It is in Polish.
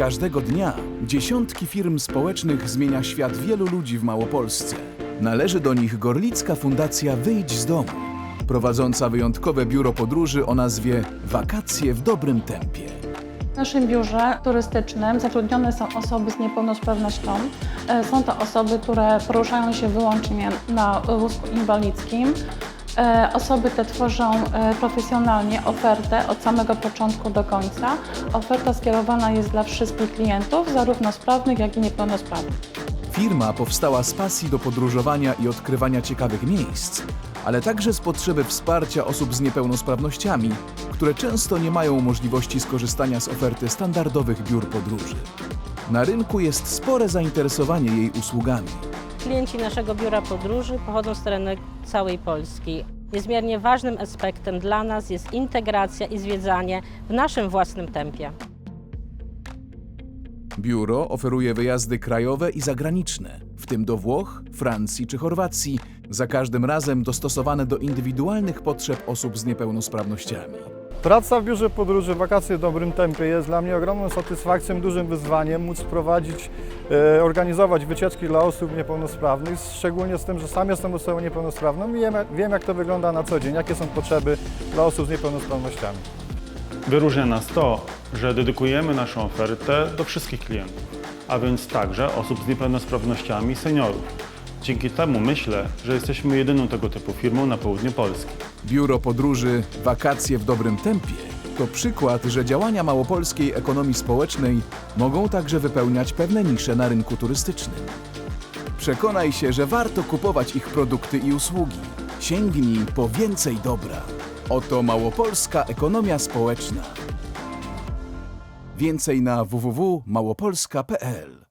Każdego dnia dziesiątki firm społecznych zmienia świat wielu ludzi w Małopolsce. Należy do nich Gorlicka Fundacja Wyjdź z domu, prowadząca wyjątkowe biuro podróży o nazwie Wakacje w dobrym tempie. W naszym biurze turystycznym zatrudnione są osoby z niepełnosprawnością. E, Są to osoby, które poruszają się wyłącznie na wózku inwalidzkim. E, Osoby te tworzą e, profesjonalnie ofertę od samego początku do końca. Oferta skierowana jest dla wszystkich klientów, zarówno sprawnych, jak i niepełnosprawnych. Firma powstała z pasji do podróżowania i odkrywania ciekawych miejsc, ale także z potrzeby wsparcia osób z niepełnosprawnościami, które często nie mają możliwości skorzystania z oferty standardowych biur podróży. Na rynku jest spore zainteresowanie jej usługami. Klienci naszego biura podróży pochodzą z terenu całej Polski. Niezmiernie ważnym aspektem dla nas jest integracja i zwiedzanie w naszym własnym tempie. Biuro oferuje wyjazdy krajowe i zagraniczne, w tym do Włoch, Francji czy Chorwacji, za każdym razem dostosowane do indywidualnych potrzeb osób z niepełnosprawnościami. Praca w biurze podróży Wakacje w dobrym tempie jest dla mnie ogromną satysfakcją, dużym wyzwaniem móc prowadzić, e, organizować wycieczki dla osób niepełnosprawnych, szczególnie z tym, że sam jestem osobą niepełnosprawną i wiem, jak to wygląda na co dzień, jakie są potrzeby dla osób z niepełnosprawnościami. Wyróżnia nas to, że dedykujemy naszą ofertę do wszystkich klientów, a więc także osób z niepełnosprawnościami seniorów. Dzięki temu myślę, że jesteśmy jedyną tego typu firmą na południu Polski. Biuro podróży Wakacje w dobrym tempie to przykład, że działania małopolskiej ekonomii społecznej mogą także wypełniać pewne nisze na rynku turystycznym. Przekonaj się, że warto kupować ich produkty i usługi. Sięgnij po więcej dobra. Oto małopolska ekonomia społeczna. Więcej na www.małopolska.pl